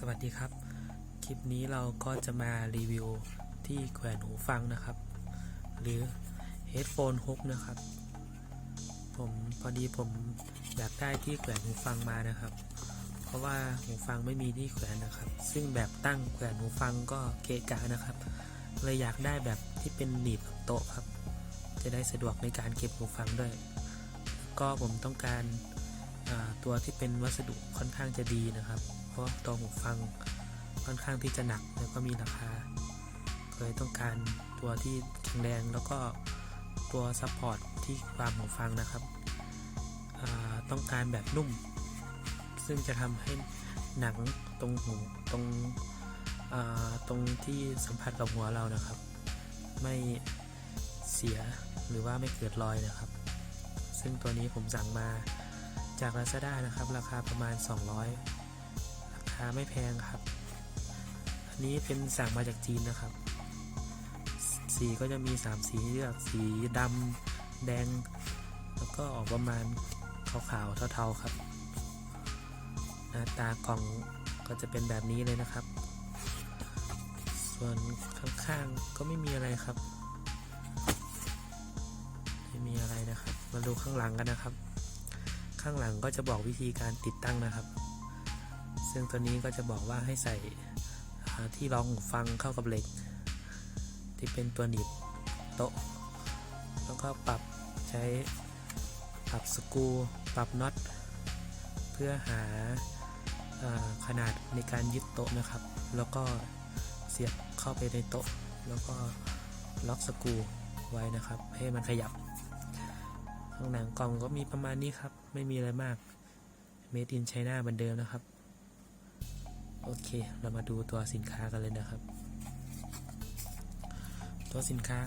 สวัสดีครับ คลิปนี้เราก็จะมารีวิวที่แขวนหูฟังนะครับ หรือ Headphone Hook นะครับ ผมพอดีผมอยากได้ที่แขวนหูฟังมานะครับ เพราะว่าหูฟังไม่มีที่แขวนนะครับ ซึ่งแบบตั้งแขวนหูฟังก็เกะกะนะครับ เลยอยากได้แบบที่เป็นหนีบโต๊ะครับ จะได้สะดวกในการเก็บหูฟังด้วย ก็ผมต้องการตัวที่เป็นวัสดุค่อนข้างจะดีนะครับ ราะว่าตัวหูฟังค่อนข้างที่จะหนักแล้วก็มีราคาเลยต้องการตัวที่แข็งแรงแล้วก็ตัวซัพพอร์ตที่ความหูฟังนะครับต้องการแบบนุ่ม ซึ่งจะทำให้หนังตรงหูตรงตรงที่สัมผัสกับหัวเรานะครับ ไม่เสียหรือว่าไม่เกิดรอยนะครับ ซึ่งตัวนี้ผมสั่งมาจาก Lazada นะครับ ราคาประมาณ 200ราไม่แพงครับ อันนี้เป็นสั่งมาจากจีนนะครับ สีก็จะมี 3 สีเลือกสีดำแดง แล้วก็ออกประมาณขาวๆเทาๆครับ หน้าตากล่องก็จะเป็นแบบนี้เลยนะครับ ส่วนข้างๆก็ไม่มีอะไรครับ ไม่มีอะไรนะครับ มาดูข้างหลังกันนะครับ ข้างหลังก็จะบอกวิธีการติดตั้งนะครับ ซึ่งตัวนี้ก็จะบอกว่าให้ใส่ที่รองหูฟังเข้ากับเหล็ก ที่เป็นตัวหนีบโต๊ะ แล้วก็ปรับใช้ปรับสกรูปรับน็อตเพื่อหาอขนาดในการยึดโต๊ะนะครับ แล้วก็เสียบเข้าไปในโต๊ะ แล้วก็ล็อกสกรูไว้นะครับ ให้มันขยับ ข้างหนังกล่องก็มีประมาณนี้ครับ ไม่มีอะไรมาก Made in China เหมือนเดิมนะครับ โอเค เรามาดูตัวสินค้ากันเลยนะครับ ตัวสินค้า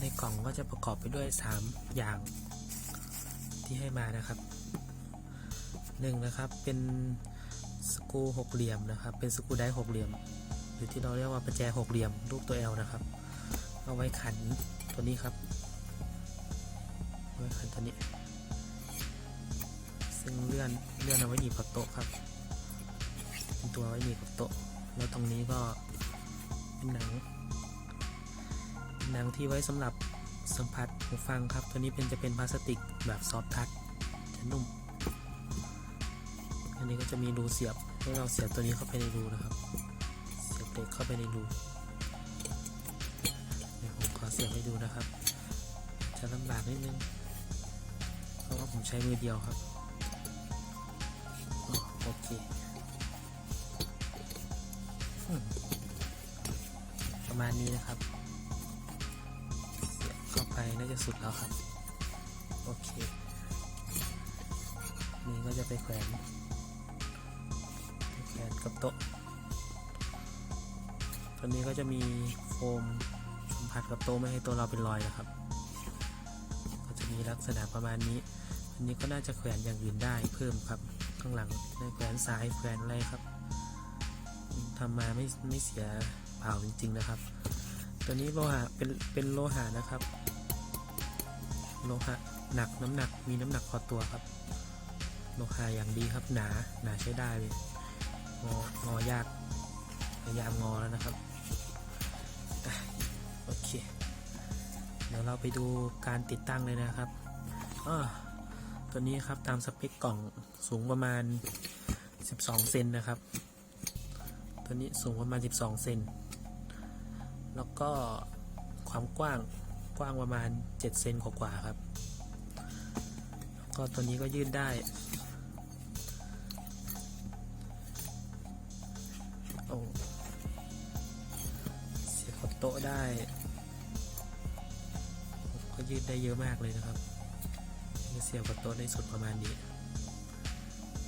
ในกล่องก็จะประกอบไปด้วย 3 อย่างที่ให้มานะครับหนึ่งนะครับเป็นสกูหกเหลี่ยมนะครับ เป็นสกูไดร์หกเหลี่ยม หรือที่เราเรียกว่าประแจหกเหลี่ยมรูปตัว L นะครับ เอาไว้ขันตัวนี้ครับไว้ขันตัวนี้ ซึ่งเลื่อนเลื่อนเอาไว้หนีบกับโต๊ะครับ เป็นตัวไว้หนีกับโต๊ะ แล้วตรงนี้ก็เป็นหนัง หนังที่ไว้สำหรับสัมผัสหูฟังครับ ตัวนี้เป็นจะเป็นพลาสติกแบบซอฟทัชจะนุ่ม อันนี้ก็จะมีรูเสียบให้เราเสียบตัวนี้เข้าไปในรูนะครับ เสียบเหล็กเข้าไปในรูเดี๋ยวผมขอเสียบให้ดูนะครับ จะลำบากนิดนึง เพราะว่าผมใช้มือเดียวครับ โอเค ประมาณนี้นะครับเสียบเข้าไปน่าจะสุดแล้วครับ โอเค นี่ก็จะไปแขวนไปแขวนกับโต๊ะตัวนี้ก็จะมีโฟมสัมผัสกับโต๊ะไม่ให้ตัวเราเป็นรอยนะครับ ก็จะมีลักษณะประมาณนี้ อันนี้ก็น่าจะแขวนอย่างอื่นได้เพิ่มครับ ข้างหลังในแขวนซ้ายแขวนอะไรครับทำมาไม่ไม่เสีย เปล่าจริง ๆนะครับ ตัวนี้โลหะเป็นเป็นโลหะนะครับ โลหะหนักน้ำหนักมีน้ำหนักพอตัวครับ โลหะอย่างดีครับหนาหนาใช้ได้เลยงองอยากพยายามงอแล้วนะครับอโอเค เดี๋ยวเราไปดูการติดตั้งเลยนะครับอ้อตัวนี้ครับตามสเปคกล่องสูงประมาณ 12 เซนนะครับ ตัวนี้สูงประมาณ 12 เซน แล้วก็ความกว้างกว้างประมาณ7เซนกว่าๆครับ แล้วก็ตัวนี้ก็ยืดได้ โอ้เสียบกับโต๊ะได้ ก็ยืดได้เยอะมากเลยนะครับเสียบกับโต๊ะได้สุดประมาณนี้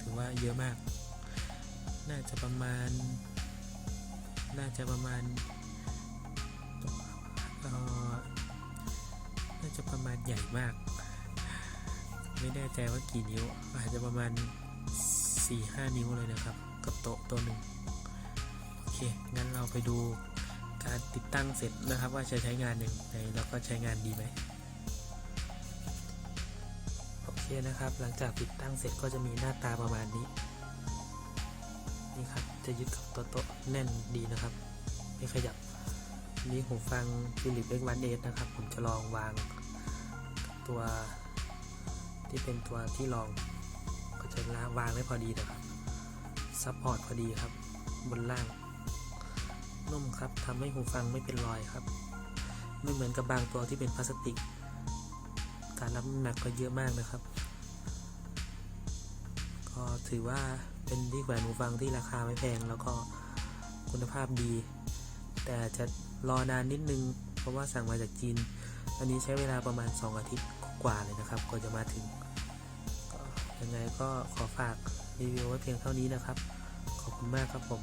ถือว่าเยอะมาก น่าจะประมาณ น่าจะประมาณ เอ่อน่าจะประมาณใหญ่มาก ไม่แน่ใจว่ากี่นิ้ว อาจจะประมาณ 4-5 นิ้วเลยนะครับ กับโต๊ะตัวหนึ่งโอเค งั้นเราไปดูการติดตั้งเสร็จนะครับว่าจะใช้งานยังไงแล้วก็ใช้งานดีไหมโอเคนะครับ หลังจากติดตั้งเสร็จก็จะมีหน้าตาประมาณนี้ นี่ครับ จะยึดกับตัวโต๊ะแน่นดีนะครับ ไม่ขยับ นนี้หูฟัง Philips X1S นะครับ ผมจะลองวางตัวที่เป็นตัวที่รองก็จะลาวางได้พอดีนะครับซัพพอร์ตพอดีครับ บนล่าง นุ่มครับทำให้หูฟังไม่เป็นรอยครับ ไม่เหมือนกับบางตัวที่เป็นพลาสติก การรับน้ำหนักก็เยอะมากนะครับ ก็ถือว่าเป็นที่แขวนหูฟังที่ราคาไม่แพงแล้วก็คุณภาพดี แต่จะ รอนานนิดนึง เพราะว่าสั่งมาจากจีน อันนี้ใช้เวลาประมาณ 2 อาทิตย์กว่าเลยนะครับกว่าจะมาถึงยังไงก็ขอฝากรีวิวไว้เพียงเท่านี้นะครับ ขอบคุณมากครับผม